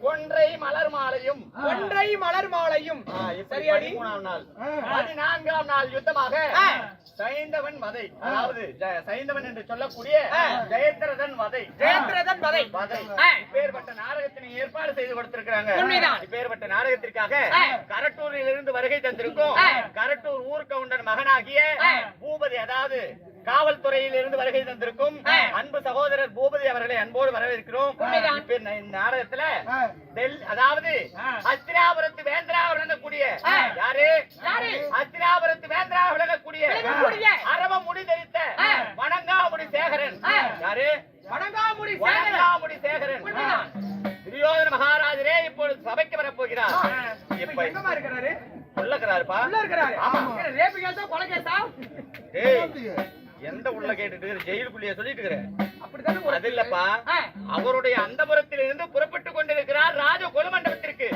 கொன்றை மலர் மாலையும். ஒன்றை மலர் மாலையும். சரியாடி? நாள். பதினான்காம் நாள் யுத்தமாக. சைந்தவன் வதை. அதாவது சைந்தவன் என்று சொல்லக்கூடிய. ஜெயத்ரதன் வதை. ஜெயத்ரதன் வதை. வதை. இப்பேற்பட்ட நாடகத்தினை ஏற்பாடு செய்து கொடுத்திருக்கிறாங்க. இப்பேற்பட்ட நாடகத்திற்காக. கரட்டூரில் இருந்து வருகை தந்திருக்கும். கரட்டூர் ஊர்கவுண்டன் மகனாகிய. பூபதி அதாவது காவல்துறையில் இருந்து வருகை தந்திருக்கும். அன்பு சகோதரர் பூபதி அவர்களை அன்போடு வரவேற்கிறோம். நாடகத்துல அதாவது அஸ்திராபுரத்து வேந்தரா விளங்கக்கூடிய. யாரு? யாரு? அஸ்திராபுரத்து வேந்தரா விளங்கக்கூடிய. அரவ முடி தரித்த. வணங்காமுடி சேகரன். யாரு? வணங்காமுடி சேகரன். வணங்காமுடி சேகரன். துரியோதன மகாராஜரே இப்பொழுது சபைக்கு வரப் போகிறார் இப்ப எங்கம்மா இருக்கிறாரு? உள்ளக்கிறாருப்பா உள்ள இருக்கிறாரு. ஆமா. ரேப்பு கொலை கேஸா ஏய். எந்த உள்ள கேட்டுட்டு? ஜெயிலுக்குள்ளேயே சொல்லிட்டு இருக்கிறேன் அப்படித்தானே அது இல்லப்பா. அவருடைய அந்தபுரத்தில் இருந்து புறப்பட்டு கொண்டிருக்கிறார் ராஜ கொலுமண்டபத்திற்கு?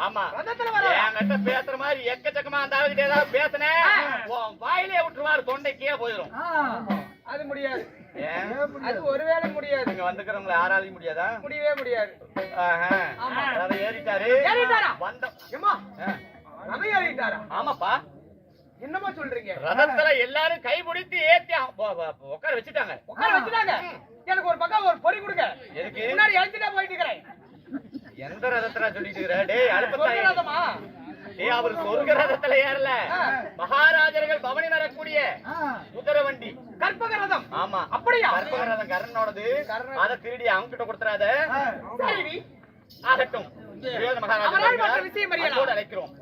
ஆமா? என்கிட்ட பேசுற மாதிரி எக்கச்சக்கமா அந்த ஆளுகிட்ட ஏதாவது பேசுனேன் வாயிலே விட்டுருவாரு தொண்டைக்கே போயிடும் அது முடியாது. அது ஒருவேளை முடியாது. இங்க வந்துக்கிறவங்கள யாராலையும் முடியாதா? முடியவே முடியாது. ஏறிட்டாரு. ஏறிட்டாரா? வந்த ஏம்மா? ஆ. ரதம் ஏறிட்டாரா? ஆமாப்பா. என்னமா சொல்றீங்க? ரதத்துல எல்லாரும் கை பிடித்து ஏத்தி உட்கார வச்சுட்டாங்க. உட்கார வச்சுட்டாங்க. எனக்கு ஒரு பக்கம் ஒரு பொறி கொடுங்க. எதுக்கு? முன்னாடி அழைச்சிட்டே போயிட்டு இருக்கிறேன் எந்த ரதத்துல சொல்லிட்டு இருக்கிற? டேய் ரதமா? அவர் சொர்க்க ரதத்துல ஏறல. மகாராஜர்கள் பவனி வரக்கூடிய குதிரை வண்டி கற்பக ரதம். ஆமா. அப்படியா? கற்பக ரதம் கர்ணனோடது. கர்ணன். அத திருடி அவங்க கிட்ட கொடுத்துறாத. சரி ஆகட்டும். மகாராஜர் விஷயம் அழைக்கிறோம்.